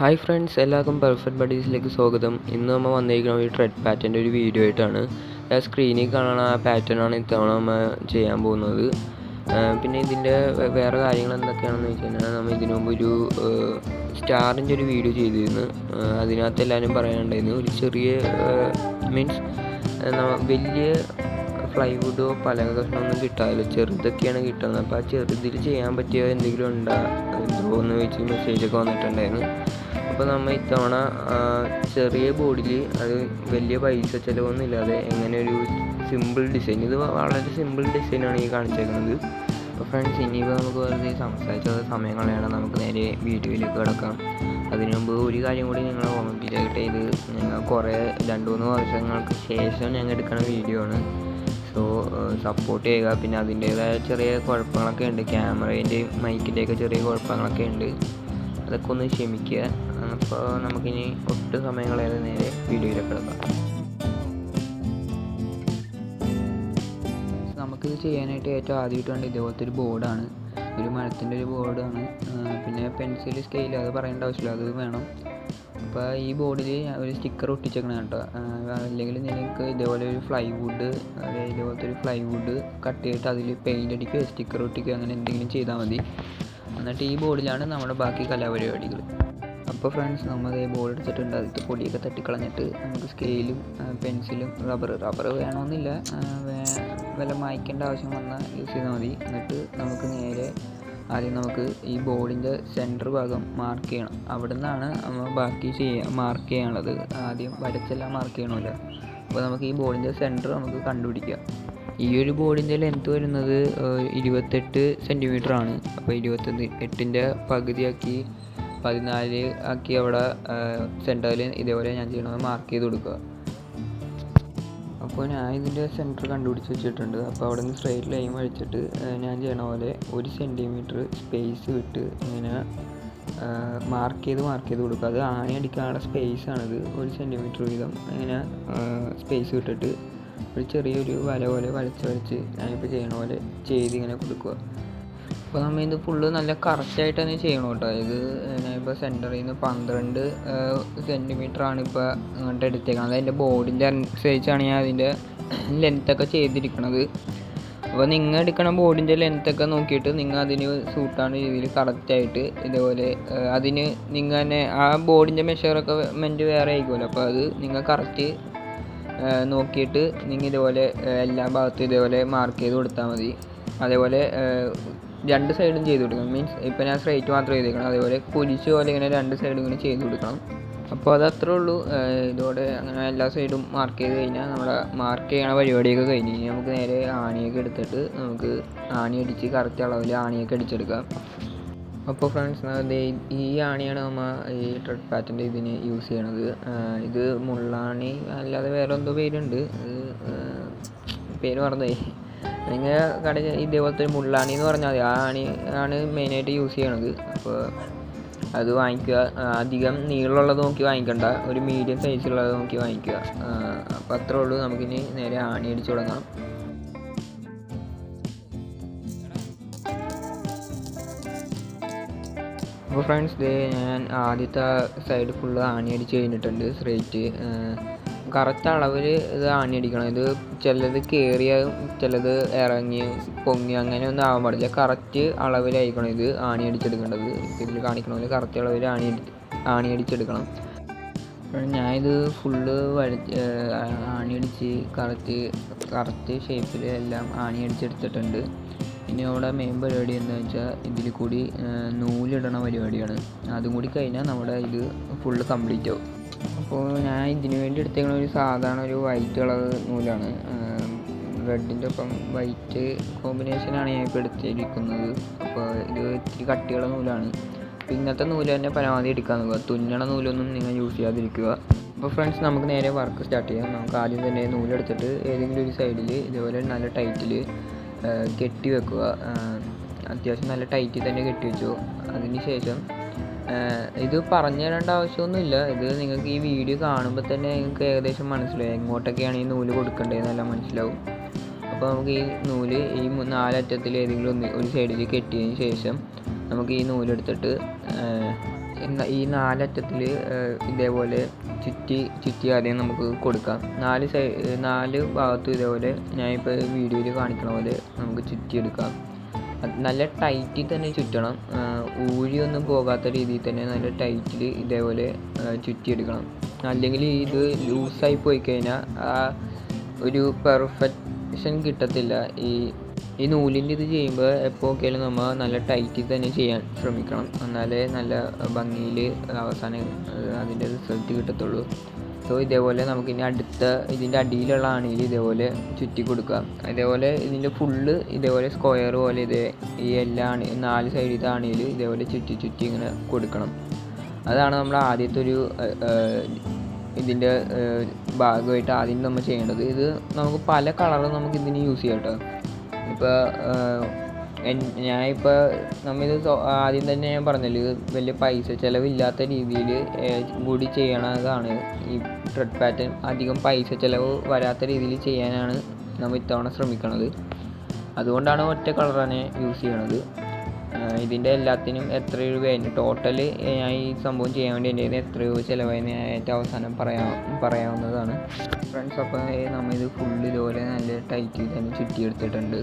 Hi friends എല്ലാവർക്കും perfect ബഡീസിലേക്ക് സ്വാഗതം. ഇന്ന് നമ്മൾ വന്നിരിക്കുന്ന ഒരു ട്രെഡ് പാറ്റേന്റെ ഒരു വീഡിയോ ആയിട്ടാണ്. സ്ക്രീനിൽ കാണുന്ന ആ പാറ്റേൺ ആണ് ഇത്തവണ നമ്മൾ ചെയ്യാൻ പോകുന്നത്. പിന്നെ ഇതിന്റെ വേറെ കാര്യങ്ങൾ എന്തൊക്കെയാണെന്ന് വെച്ച് കഴിഞ്ഞാൽ നമ്മൾ ഇതിനു മുമ്പ് ഒരു സ്റ്റാറിന്റെ ഒരു വീഡിയോ ചെയ്തിരുന്നു. അതിനകത്ത് എല്ലാവരും പറയാനുണ്ടായിരുന്നു. ഒരു ചെറിയ മീൻസ് വലിയ ഫ്ലൈവുഡോ പല കഷ്ണമൊന്നും കിട്ടാറില്ല. ചെറുതൊക്കെയാണ് കിട്ടുന്നത്. അപ്പോൾ ആ ചെറുതിൽ ചെയ്യാൻ പറ്റിയ എന്തെങ്കിലും ഉണ്ടോ എന്തോ എന്ന് വെച്ച് മെസ്സേജൊക്കെ വന്നിട്ടുണ്ടായിരുന്നു. അപ്പോൾ നമ്മൾ ഇത്തവണ ചെറിയ ബോർഡിൽ അത് വലിയ പൈസ ചിലവൊന്നും ഇല്ലാതെ എങ്ങനെ ഒരു സിമ്പിൾ ഡിസൈൻ ഇത് വളരെ സിമ്പിൾ ഡിസൈനാണ് ഈ കാണിച്ചേക്കുന്നത് അപ്പോൾ ഫ്രണ്ട്സ് ഇനിയിപ്പോൾ നമുക്ക് വെറുതെ സംസാരിച്ചത് സമയം നമുക്ക് നേരെ വീഡിയോയിലേക്ക് കിടക്കാം. അതിനു മുമ്പ് ഒരു കാര്യം കൂടി നിങ്ങൾ ഓർമ്മിപ്പിച്ചാകട്ടെ ഇത് ഞങ്ങൾ കുറേ രണ്ട് മൂന്ന് വർഷങ്ങൾക്ക് ശേഷം ഞങ്ങൾ എടുക്കുന്ന വീഡിയോ ആണ്. സോ സപ്പോർട്ട് ചെയ്യുക. പിന്നെ അതിന്റേതായ ചെറിയ കുഴപ്പങ്ങളൊക്കെ ഉണ്ട്. ക്യാമറേന്റെയും മൈക്കിന്റെയൊക്കെ ചെറിയ കുഴപ്പങ്ങളൊക്കെ ഉണ്ട്. അതൊക്കെ ഒന്ന് ക്ഷമിക്കുക. അപ്പോൾ നമുക്കിനി ഒട്ടും സമയം കളയാതെ നേരെ വീഡിയോയിലേക്ക് കിടക്കാം. നമുക്കിത് ചെയ്യാനായിട്ട് ഏറ്റവും ആദ്യമായിട്ട് വേണ്ട ഇതുപോലത്തെ ഒരു ബോർഡാണ്. ഒരു മരത്തിന്റെ ഒരു ബോർഡാണ്. പിന്നെ പെൻസിൽ സ്കെയിൽ അത് പറയേണ്ട ആവശ്യമില്ല. അത് വേണം. അപ്പോൾ ഈ ബോർഡിൽ ഒരു സ്റ്റിക്കർ ഒട്ടിച്ചേക്കണം കേട്ടോ. അല്ലെങ്കിൽ നിനക്ക് ഇതേപോലെ ഒരു ഫ്ലൈവുഡ് അതായത് ഇതേപോലത്തെ ഒരു ഫ്ലൈവുഡ് കട്ട് ചെയ്തിട്ട് അതിൽ പെയിന്റ് അടിക്കുകയോ സ്റ്റിക്കർ ഒട്ടിക്കുകയോ അങ്ങനെ എന്തെങ്കിലും ചെയ്താൽ മതി. എന്നിട്ട് ഈ ബോർഡിലാണ് നമ്മുടെ ബാക്കി കലാപരിപാടികൾ അപ്പോൾ ഫ്രണ്ട്സ് നമ്മൾ ബോർഡ് എടുത്തിട്ടുണ്ട്. അതിൽ പൊടിയൊക്കെ തട്ടിക്കളഞ്ഞിട്ട് നമുക്ക് സ്കെയിലും പെൻസിലും റബ്ബർ റബ്ബർ വേണമെന്നില്ല വില മായ്ക്കേണ്ട ആവശ്യം വന്നാൽ യൂസ് ചെയ്താൽ മതി. എന്നിട്ട് നമുക്ക് നേരെ ആദ്യം നമുക്ക് ഈ ബോർഡിന്റെ സെന്റർ ഭാഗം മാർക്ക് ചെയ്യണം. അവിടെ നിന്നാണ് നമ്മൾ ബാക്കി ചെയ്യാൻ മാർക്ക് ചെയ്യാനുള്ളത്. ആദ്യം വരച്ചെല്ലാം മാർക്ക് ചെയ്യണമല്ലോ. അപ്പോൾ നമുക്ക് ഈ ബോർഡിന്റെ സെന്റർ നമുക്ക് കണ്ടുപിടിക്കാം. ഈ ഒരു ബോർഡിന്റെ ലെങ്ത്ത് വരുന്നത് ഇരുപത്തെട്ട് സെന്റിമീറ്റർ ആണ്. അപ്പോൾ ഇരുപത്തെട്ട് എട്ടിന്റെ പകുതിയാക്കി പതിനാല് ആക്കി അവിടെ സെന്ററിൽ ഇതേപോലെ ഞാൻ ചെയ്യണത് മാർക്ക് ചെയ്ത് കൊടുക്കുക. അപ്പോൾ ഞാൻ ഇതിന്റെ സെന്റർ കണ്ടുപിടിച്ച് വെച്ചിട്ടുണ്ട്. അപ്പോൾ അവിടെ നിന്ന് സ്ട്രെയിറ്റ് ലൈൻ വഴിച്ചിട്ട് ഞാൻ ചെയ്യണ പോലെ ഒരു സെന്റിമീറ്റർ സ്പേസ് വിട്ട് ഇങ്ങനെ മാർക്ക് ചെയ്ത് മാർക്ക് ചെയ്ത് കൊടുക്കുക. അത് ആണി അടിക്കാനുള്ള സ്പേസ് ആണിത്. ഒരു സെന്റിമീറ്റർ വീതം ഇങ്ങനെ സ്പേസ് വിട്ടിട്ട് ഒരു ചെറിയൊരു വല പോലെ വരച്ച് വരച്ച് ഞാനിപ്പോൾ ചെയ്യണ പോലെ ചെയ്ത് ഇങ്ങനെ കൊടുക്കുക. അപ്പോൾ നമ്മൾ ഇത് ഫുള്ള് നല്ല കറക്റ്റായിട്ട് തന്നെ ചെയ്യണം കേട്ടോ. ഇത് ഞാനിപ്പോൾ സെന്ററിൽ നിന്ന് പന്ത്രണ്ട് സെന്റിമീറ്റർ ആണ് ഇപ്പോൾ അങ്ങോട്ട് എടുത്തേക്കുന്നത് അതിന്റെ ബോർഡിന്റെ അനുസരിച്ചാണ് ഞാൻ അതിന്റെ ലെങ്ത്തൊക്കെ ചെയ്തിരിക്കണത്. അപ്പോൾ നിങ്ങൾ എടുക്കണ ബോർഡിന്റെ ലെങ്ത്തൊക്കെ നോക്കിയിട്ട് നിങ്ങൾ അതിന് സൂട്ടാണ് രീതിയിൽ കറക്റ്റായിട്ട് ഇതേപോലെ അതിന് നിങ്ങൾ തന്നെ ആ ബോർഡിന്റെ മെഷറൊക്കെ മെന്റ് വേറെ ആയിരിക്കുമല്ലോ അപ്പോൾ അത് നിങ്ങൾ കറക്റ്റ് നോക്കിയിട്ട് നിങ്ങൾ ഇതേപോലെ എല്ലാ ഭാഗത്തും ഇതേപോലെ മാർക്ക് ചെയ്ത് കൊടുത്താൽ മതി. അതേപോലെ രണ്ട് സൈഡും ചെയ്ത് കൊടുക്കണം. മീൻസ് ഇപ്പം ഞാൻ സ്ട്രൈറ്റ് മാത്രം ചെയ്തേക്കണം. അതേപോലെ കുരിശ് പോലെ ഇങ്ങനെ രണ്ട് സൈഡും ഇങ്ങനെ ചെയ്ത് കൊടുക്കണം. അപ്പോൾ അത് അത്രേ ഉള്ളൂ. ഇതോടെ അങ്ങനെ എല്ലാ സൈഡും മാർക്ക് ചെയ്ത് കഴിഞ്ഞാൽ നമ്മുടെ മാർക്ക് ചെയ്യണ പരിപാടിയൊക്കെ കഴിഞ്ഞ് കഴിഞ്ഞാൽ നമുക്ക് നേരെ ആണിയൊക്കെ എടുത്തിട്ട് നമുക്ക് ആണി അടിച്ച് കറക്റ്റ് അളവിൽ ആണിയൊക്കെ അടിച്ചെടുക്കാം. അപ്പോൾ ഫ്രണ്ട്സ് ഈ ആണിയാണ് നമ്മൾ ഈ ട്രെഡ് പാറ്റിന്റെ ഇതിന് യൂസ് ചെയ്യണത്. ഇത് മുള്ളാണി അല്ലാതെ വേറെ എന്തോ പേരുണ്ട്. പേര് മറന്നുപോയി. നിങ്ങൾ കടയിൽ ഇതേപോലത്തെ ഒരു മുള്ളാണി എന്ന് പറഞ്ഞാൽ മതി. ആ ആണി ആണ് മെയിനായിട്ട് യൂസ് ചെയ്യണത്. അപ്പോൾ അത് വാങ്ങിക്കുക. അധികം നീളമുള്ളത് നോക്കി വാങ്ങിക്കണ്ട. ഒരു മീഡിയം സൈസുള്ളത് നോക്കി വാങ്ങിക്കുക. അപ്പോൾ അത്രേ ഉള്ളൂ. നമുക്കിനി നേരെ ആണി അടിച്ചു തുടങ്ങാം. അപ്പോൾ ഫ്രണ്ട്സ് ദേ ഞാൻ ആദ്യത്തെ സൈഡ് ഫുള്ള് ആണി അടിച്ച് കഴിഞ്ഞിട്ടുണ്ട്. സ്ട്രേറ്റ് കറക്റ്റ് അളവിൽ ഇത് ആണി അടിക്കണം ഇത് ചിലത് കയറിയ ചിലത് ഇറങ്ങി പൊങ്ങി അങ്ങനെ ഒന്നും ആവാൻ പാടില്ല. കറക്റ്റ് അളവിലായിരിക്കണം ഇത് ആണി അടിച്ചെടുക്കേണ്ടത് ഇതിൽ കാണിക്കണ പോലെ കറക്റ്റ് അളവിൽ ആണി ആണി അടിച്ചെടുക്കണം ഞാനിത് ഫുള്ള് വരച്ച് ആണി അടിച്ച് കറക്റ്റ് കറക്റ്റ് ഷേപ്പിൽ എല്ലാം ആണി അടിച്ചെടുത്തിട്ടുണ്ട് ഇനി അവിടെ മെയിൻ പരിപാടി എന്താണെന്ന് വെച്ചാൽ ഇതിൽ കൂടി നൂലിടണ പരിപാടിയാണ്. അതും കൂടി കഴിഞ്ഞാൽ നമ്മുടെ ഇത് ഫുള്ള് കംപ്ലീറ്റ് ആവും. അപ്പോൾ ഞാൻ ഇതിനു വേണ്ടി എടുത്തേക്കുന്ന ഒരു സാധാരണ ഒരു വൈറ്റ് കളർ നൂലാണ്. റെഡിന്റെ ഒപ്പം വൈറ്റ് കോമ്പിനേഷനാണ് ഞാൻ ഇപ്പോൾ എടുത്തിരിക്കുന്നത്. അപ്പോൾ ഇത് ഇത്തിരി കട്ടിയുള്ള നൂലാണ്. അപ്പോൾ ഇങ്ങനത്തെ നൂൽ തന്നെ പരമാവധി എടുക്കാൻ നോക്കുക തുന്നണ നൂലൊന്നും നിങ്ങൾ യൂസ് ചെയ്യാതിരിക്കുക. അപ്പോൾ ഫ്രണ്ട്സ് നമുക്ക് നേരെ വർക്ക് സ്റ്റാർട്ട് ചെയ്യാം. നമുക്ക് ആദ്യം തന്നെ നൂലെടുത്തിട്ട് ഏതെങ്കിലും ഒരു സൈഡിൽ ഇതുപോലെ നല്ല ടൈറ്റിൽ കെട്ടി വെക്കുക. അത്യാവശ്യം നല്ല ടൈറ്റിൽ തന്നെ കെട്ടി വെച്ചു. അതിന് ശേഷം ഇത് പറഞ്ഞു തരേണ്ട ആവശ്യമൊന്നുമില്ല. ഇത് നിങ്ങൾക്ക് ഈ വീഡിയോ കാണുമ്പോൾ തന്നെ നിങ്ങൾക്ക് ഏകദേശം മനസ്സിലാവും. എങ്ങോട്ടൊക്കെയാണ് ഈ നൂൽ കൊടുക്കേണ്ടതെന്നെല്ലാം മനസ്സിലാവും. അപ്പോൾ നമുക്ക് ഈ നൂൽ ഈ നാലറ്റത്തിൽ ഏതെങ്കിലും ഒന്ന് ഒരു സൈഡിൽ കെട്ടിയതിന് ശേഷം നമുക്ക് ഈ നൂലെടുത്തിട്ട് ഈ നാലറ്റത്തിൽ ഇതേപോലെ ചുറ്റി ചുറ്റി ആദ്യം നമുക്ക് കൊടുക്കാം. നാല് സൈ നാല് ഭാഗത്തും ഇതേപോലെ ഞാനിപ്പോൾ വീഡിയോയിൽ കാണിക്കണ പോലെ നമുക്ക് ചുറ്റിയെടുക്കാം. നല്ല ടൈറ്റിൽ തന്നെ ചുറ്റണം. ഊഴിയൊന്നും പോകാത്ത രീതിയിൽ തന്നെ നല്ല ടൈറ്റിൽ ഇതേപോലെ ചുറ്റിയെടുക്കണം. അല്ലെങ്കിൽ ഇത് ലൂസായി പോയി കഴിഞ്ഞാൽ ആ ഒരു പെർഫെക്ഷൻ കിട്ടത്തില്ല. ഈ ഈ നൂലിന്റെ ഇത് ചെയ്യുമ്പോൾ എപ്പോൾ ഒക്കെയാലും നമ്മൾ നല്ല ടൈറ്റിൽ തന്നെ ചെയ്യാൻ ശ്രമിക്കണം. എന്നാലേ നല്ല ഭംഗിയിൽ അവസാനം അത് അതിന്റെ റിസൾട്ട് കിട്ടത്തുള്ളൂ. സോ ഇതേപോലെ നമുക്ക് ഇനി അടുത്ത ഇതിന്റെ അടിയിലുള്ള ആണിയിൽ ഇതേപോലെ ചുറ്റി കൊടുക്കാം അതേപോലെ ഇതിന്റെ ഫുള്ള് ഇതേപോലെ സ്ക്വയർ പോലെ ഇതേ ഈ എല്ലാ നാല് സൈഡിലത്തെ ആണിയിൽ ഇതേപോലെ ചുറ്റി ചുറ്റി ഇങ്ങനെ കൊടുക്കണം. അതാണ് നമ്മൾ ആദ്യത്തെ ഒരു ഇതിന്റെ ഭാഗമായിട്ട് ആദ്യം നമ്മൾ ചെയ്യേണ്ടത്. ഇത് നമുക്ക് പല കളറും നമുക്ക് ഇതിന് യൂസ് ചെയ്യാം കേട്ടോ. ഇപ്പോൾ ഞാനിപ്പോൾ നമ്മളിത് ആദ്യം തന്നെ ഞാൻ പറഞ്ഞല്ലോ ഇത് വലിയ പൈസ ചിലവില്ലാത്ത രീതിയിൽ കൂടി ചെയ്യണതാണ് ഈ ട്രെഡ് പാറ്റേൺ അധികം പൈസ ചിലവ് വരാത്ത രീതിയിൽ ചെയ്യാനാണ് നമ്മൾ ഇത്തവണ ശ്രമിക്കുന്നത് അതുകൊണ്ടാണ് ഒറ്റ കളർ തന്നെ യൂസ് ചെയ്യണത്. ഇതിന്റെ എല്ലാത്തിനും എത്ര രൂപയായിരുന്നു ടോട്ടൽ ഞാൻ ഈ സംഭവം ചെയ്യാൻ വേണ്ടി എന്റെ എത്ര രൂപ ചിലവായെന്ന് ഞാൻ ഏറ്റവും അവസാനം പറയാ പറയാവുന്നതാണ്. ഫ്രണ്ട്സ് അപ്പോൾ നമ്മളിത് ഫുള്ള് ഇതുപോലെ നല്ല ടൈറ്റിൽ തന്നെ ചുറ്റിയെടുത്തിട്ടുണ്ട്.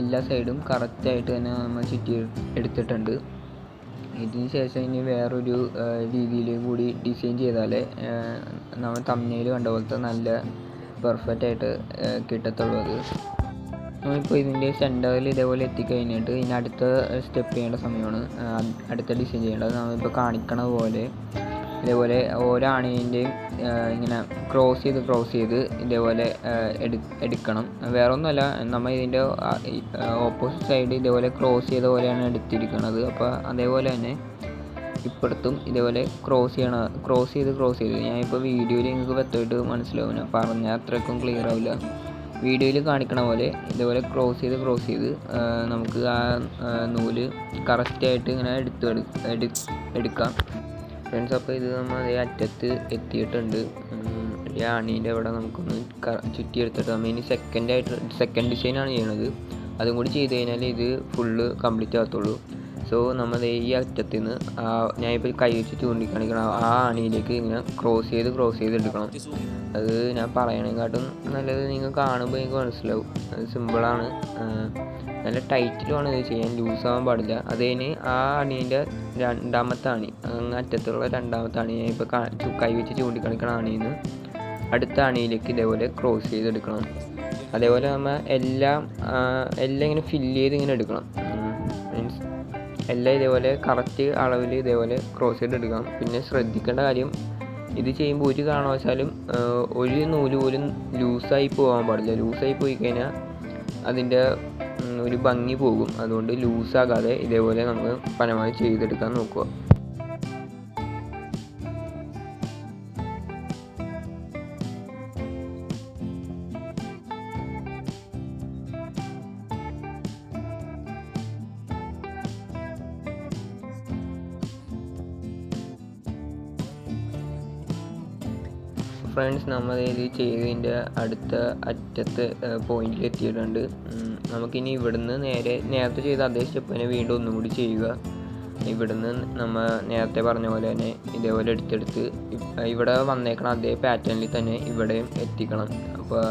എല്ലാ സൈഡും കറക്റ്റായിട്ട് തന്നെ നമ്മൾ ചുറ്റി എടുത്തിട്ടുണ്ട്. ഇതിന് ശേഷം ഇനി വേറൊരു രീതിയിൽ കൂടി ഡിസൈൻ ചെയ്താൽ നമ്മൾ തമ്മിൽ കണ്ട പോലത്തെ നല്ല പെർഫെക്റ്റ് ആയിട്ട് കിട്ടത്തുള്ളൂ അത്. നമ്മളിപ്പോൾ ഇതിന്റെ സെന്ററിൽ ഇതേപോലെ എത്തിക്കഴിഞ്ഞിട്ട് ഇനി അടുത്ത സ്റ്റെപ്പ് ചെയ്യേണ്ട സമയമാണ് അടുത്ത ഡിസൈൻ ചെയ്യേണ്ടത്. നമ്മളിപ്പോൾ കാണിക്കണ പോലെ ഇതേപോലെ ഓരോ അണിന്റെയും ഇങ്ങനെ ക്രോസ് ചെയ്ത് ക്രോസ് ചെയ്ത് ഇതേപോലെ എടു എടുക്കണം. വേറെ ഒന്നുമല്ല നമ്മൾ ഇതിന്റെ ഓപ്പോസിറ്റ് സൈഡ് ഇതേപോലെ ക്രോസ് ചെയ്ത പോലെയാണ് എടുത്തിരിക്കുന്നത്. അപ്പോൾ അതേപോലെ തന്നെ ഇപ്പുറത്തും ഇതേപോലെ ക്രോസ് ചെയ്യണ ക്രോസ് ചെയ്ത് ക്രോസ് ചെയ്ത്. ഞാനിപ്പോൾ വീഡിയോയിൽ നിങ്ങൾക്ക് വ്യക്തമായിട്ട് മനസ്സിലാവും. ഞാൻ പറഞ്ഞാൽ അത്രയ്ക്കും ക്ലിയർ ആവില്ല. വീഡിയോയിൽ കാണിക്കണ പോലെ ഇതേപോലെ ക്രോസ് ചെയ്ത് ക്രോസ് ചെയ്ത് നമുക്ക് ആ നൂൽ കറക്റ്റായിട്ട് ഇങ്ങനെ എടുത്ത് എടു എടു എടുക്കാം. ഫ്രണ്ട്സ് അപ്പോൾ ഇത് നമ്മൾ അതേ അറ്റത്ത് എത്തിയിട്ടുണ്ട്. ഈ ആണീന്റെ അവിടെ നമുക്കൊന്ന് ചുറ്റിയെടുത്തിട്ട് നമ്മൾ ഇനി സെക്കൻഡ് ആയിട്ട് സെക്കൻഡ് ഡിസൈനാണ് ചെയ്യണത്. അതും കൂടി ചെയ്ത് കഴിഞ്ഞാൽ ഇത് ഫുള്ള് കംപ്ലീറ്റ് ആകത്തുള്ളൂ. സോ നമ്മൾ ഈ അറ്റത്തിൽ നിന്ന് ആ ഞാനിപ്പോൾ കൈ വെച്ച് ചൂണ്ടിക്കാണിക്കണം ആ അണിയിലേക്ക് ഇങ്ങനെ ക്രോസ് ചെയ്ത് ക്രോസ് ചെയ്ത് എടുക്കണം. അത് ഞാൻ പറയണേക്കാട്ടും നല്ലത് നിങ്ങൾ കാണുമ്പോൾ നിങ്ങൾക്ക് മനസ്സിലാവും. അത് സിമ്പിളാണ് നല്ല ടൈറ്റിലുമാണ് ഇത് ചെയ്യാൻ. ആവാൻ പാടില്ല. അതിന് ആ അണീന്റെ രണ്ടാമത്തെ അണി അങ്ങ് അറ്റത്തുള്ള രണ്ടാമത്തെ അണി ഞാൻ ഇപ്പോൾ കൈ വെച്ച് ചൂണ്ടിക്കാണിക്കണ അണിയിൽ നിന്ന് അടുത്ത അണിയിലേക്ക് ഇതേപോലെ ക്രോസ് ചെയ്തെടുക്കണം. അതേപോലെ നമ്മൾ എല്ലാം എല്ലാം ഇങ്ങനെ ഫില്ല് ചെയ്ത് ഇങ്ങനെ എടുക്കണം. എല്ലാം ഇതേപോലെ കറക്റ്റ് അളവിൽ ഇതേപോലെ ക്രോസ് ചെയ്ത് എടുക്കണം പിന്നെ ശ്രദ്ധിക്കേണ്ട കാര്യം ഇത് ചെയ്യുമ്പോൾ ഒരു കാരണവശാലും ഒരു നൂൽ പോലും ലൂസായി പോകാൻ പാടില്ല. ലൂസായി പോയി കഴിഞ്ഞാൽ അതിന്റെ ഒരു ഭംഗി പോകും. അതുകൊണ്ട് ലൂസാകാതെ ഇതേപോലെ നമ്മൾ പരമാവധി ചെയ്തെടുക്കാൻ നോക്കുക. ഫ്രണ്ട്സ് നമ്മൾ ഇത് ചെയ്തതിന്റെ അടുത്ത അറ്റത്ത് പോയിന്റിൽ എത്തിയിട്ടുണ്ട്. നമുക്കിനി ഇവിടുന്ന് നേരെ നേരത്തെ ചെയ്ത അതേ സ്റ്റെപ്പ് തന്നെ വീണ്ടും ഒന്നും കൂടി ചെയ്യുക. ഇവിടുന്ന് നമ്മൾ നേരത്തെ പറഞ്ഞ പോലെ തന്നെ ഇതേപോലെ എടുത്തെടുത്ത് ഇവിടെ വന്നേക്കണം അതേ പാറ്റേണിൽ തന്നെ ഇവിടെയും എത്തിക്കണം. അപ്പോൾ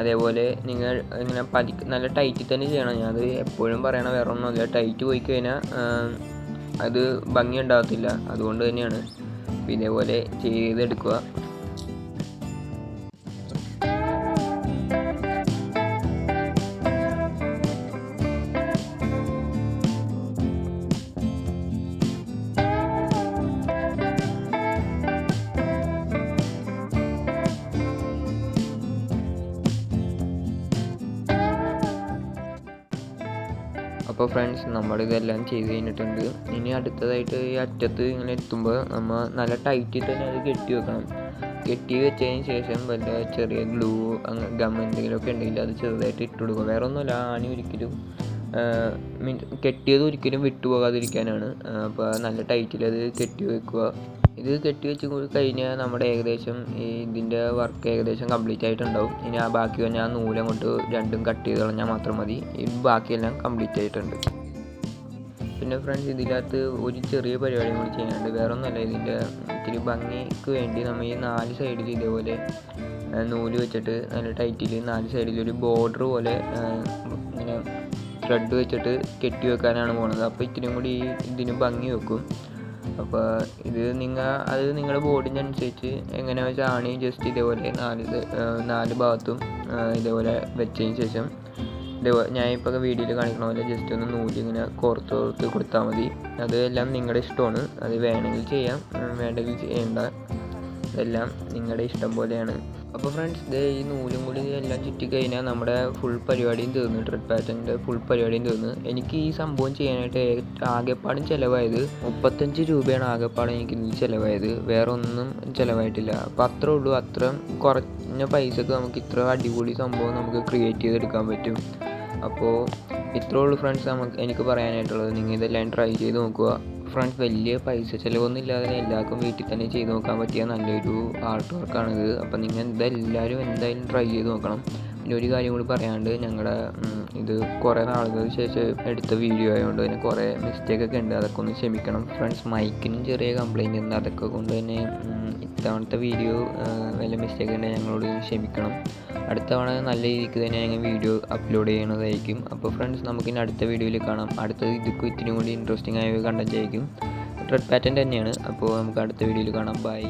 അതേപോലെ നിങ്ങൾ ഇങ്ങനെ പതി നല്ല ടൈറ്റിൽ തന്നെ ചെയ്യണം. ഞാനത് എപ്പോഴും പറയണ വേറെ ഒന്നുമല്ല. ടൈറ്റ് പോയി കഴിഞ്ഞാൽ അത് ഭംഗി ഉണ്ടാകത്തില്ല. അതുകൊണ്ട് തന്നെയാണ് ഇതേപോലെ ചെയ്തെടുക്കുക. അപ്പോൾ ഫ്രണ്ട്സ് നമ്മളിതെല്ലാം ചെയ്ത് കഴിഞ്ഞിട്ടുണ്ട്. ഇനി അടുത്തതായിട്ട് ഈ അറ്റത്ത് ഇങ്ങനെ എത്തുമ്പോൾ നമ്മൾ നല്ല ടൈറ്റിൽ തന്നെ അത് കെട്ടി വെക്കണം. കെട്ടി വെച്ചതിന് ശേഷം വല്ല ചെറിയ ഗ്ലൂ അങ്ങനെ ഗം എന്തെങ്കിലുമൊക്കെ ഉണ്ടെങ്കിൽ അത് ചെറുതായിട്ട് ഇട്ട് കൊടുക്കുക. വേറെ ഒന്നുമില്ല ആണി ഒരിക്കലും മീൻസ് കെട്ടിയത് ഒരിക്കലും വിട്ടുപോകാതിരിക്കാനാണ്. അപ്പോൾ നല്ല ടൈറ്റിൽ അത് കെട്ടി വെക്കുക. ഇത് കെട്ടി വെച്ച് കൂടി കഴിഞ്ഞാൽ നമ്മുടെ ഏകദേശം ഈ ഇതിന്റെ വർക്ക് ഏകദേശം കംപ്ലീറ്റ് ആയിട്ടുണ്ടാവും. ഇനി ആ ബാക്കി വന്ന ആ കൊണ്ട് രണ്ടും കട്ട് ചെയ്ത് കളഞ്ഞാൽ മാത്രം മതി. ഈ ബാക്കിയെല്ലാം കംപ്ലീറ്റ് ആയിട്ടുണ്ട്. പിന്നെ ഫ്രണ്ട്സ് ഇതിനകത്ത് ഒരു ചെറിയ പരിപാടി കൂടി ചെയ്യാനുണ്ട് വേറെ ഒന്നുമല്ല ഇതിന്റെ ഇത്തിരി ഭംഗിക്ക് വേണ്ടി നമ്മൾ ഈ നാല് സൈഡിൽ ഇതേപോലെ നൂൽ വെച്ചിട്ട് നല്ല ടൈറ്റിൽ നാല് സൈഡിൽ ഒരു ബോർഡർ പോലെ ഇങ്ങനെ ത്രെഡ് വെച്ചിട്ട് കെട്ടി വെക്കാനാണ് പോകുന്നത് അപ്പോൾ ഇത്തിരിയും കൂടി ഇതിന് ഭംഗി വെക്കും. അപ്പോൾ ഇത് നിങ്ങൾ അത് നിങ്ങളുടെ അനുസരിച്ച് എങ്ങനെ വെച്ചാണ് ജസ്റ്റ് ഇതേപോലെ നാല് നാല് ഭാഗത്തും ഇതേപോലെ വെച്ചതിന് ശേഷം ഇതേപോലെ ഞാൻ ഇപ്പോൾ വീഡിയോയിൽ കാണിക്കണ പോലെ ജസ്റ്റ് ഒന്ന് നൂൽ ഇങ്ങനെ കോർത്ത് കോർത്ത് കൊടുത്താൽ മതി. അത് എല്ലാം നിങ്ങളുടെ ഇഷ്ടമാണ്. അത് വേണമെങ്കിൽ ചെയ്യാം. വേണ്ടെങ്കിൽ ചെയ്യണ്ട. ഇതെല്ലാം നിങ്ങളുടെ ഇഷ്ടം പോലെയാണ്. അപ്പോൾ ഫ്രണ്ട്സ് ദേ ഈ നൂലും കൂടി എല്ലാം ചുറ്റി കഴിഞ്ഞാൽ നമ്മുടെ ഫുൾ പരിപാടിയും തീർന്നു. ട്രിപ്പ് പാറ്റന്റെ ഫുൾ പരിപാടിയും തീർന്നു. എനിക്ക് ഈ സംഭവം ചെയ്യാനായിട്ട് ആകെപ്പാടും ചിലവായത് മുപ്പത്തഞ്ച് രൂപയാണ് ആകെപ്പാടും എനിക്ക് ഇതിൽ ചിലവായത്. വേറെ ഒന്നും ചിലവായിട്ടില്ല. അപ്പോൾ അത്രേ ഉള്ളൂ. അത്ര കുറഞ്ഞ പൈസക്ക് നമുക്ക് ഇത്ര അടിപൊളി സംഭവം നമുക്ക് ക്രിയേറ്റ് ചെയ്തെടുക്കാൻ പറ്റും. അപ്പോൾ ഇത്രേ ഉള്ളൂ ഫ്രണ്ട്സ് നമുക്ക് എനിക്ക് പറയാനായിട്ടുള്ളത്. നിങ്ങൾ ഇതെല്ലാം ട്രൈ ചെയ്ത് നോക്കുക. ഫ്രണ്ട്സ് വലിയ പൈസ ചിലവൊന്നും ഇല്ലാതെ എല്ലാവർക്കും വീട്ടിൽ തന്നെ ചെയ്ത് നോക്കാൻ പറ്റിയ നല്ലൊരു ആർട്ട് വർക്കാണിത് അപ്പോൾ നിങ്ങൾ ഇതെല്ലാവരും എന്തായാലും ട്രൈ ചെയ്ത് നോക്കണം. പിന്നെ ഒരു കാര്യം കൂടി പറയാണ്ട് ഞങ്ങളുടെ ഇത് കുറേ നാളുകൾക്ക് ശേഷം എടുത്ത വീഡിയോ ആയതുകൊണ്ട് തന്നെ കുറേ മിസ്റ്റേക്കൊക്കെ ഉണ്ട്. അതൊക്കെ ഒന്ന് ക്ഷമിക്കണം. ഫ്രണ്ട്സ് മൈക്കിനും ചെറിയ കംപ്ലൈന്റ് ഉണ്ട്. അതൊക്കെ കൊണ്ട് തന്നെ ഇത്തവണത്തെ വീഡിയോ വല്ല മിസ്റ്റേക്ക് ഉണ്ടെങ്കിൽ ഞങ്ങളോട് ക്ഷമിക്കണം. അടുത്ത തവണ നല്ല രീതിക്ക് തന്നെ ഞങ്ങൾ വീഡിയോ അപ്ലോഡ് ചെയ്യുന്നതായിരിക്കും. അപ്പോൾ ഫ്രണ്ട്സ് നമുക്കിനി അടുത്ത വീഡിയോയിൽ കാണാം. അടുത്തത് ഇതൊക്കെ ഇത്തിരി കൂടി ഇൻട്രസ്റ്റിംഗ് ആയ കണ്ടന്റ് ആയിരിക്കും. റെഡ് പാറ്റേൺ തന്നെയാണ്. അപ്പോൾ നമുക്ക് അടുത്ത വീഡിയോയിൽ കാണാം. ബൈ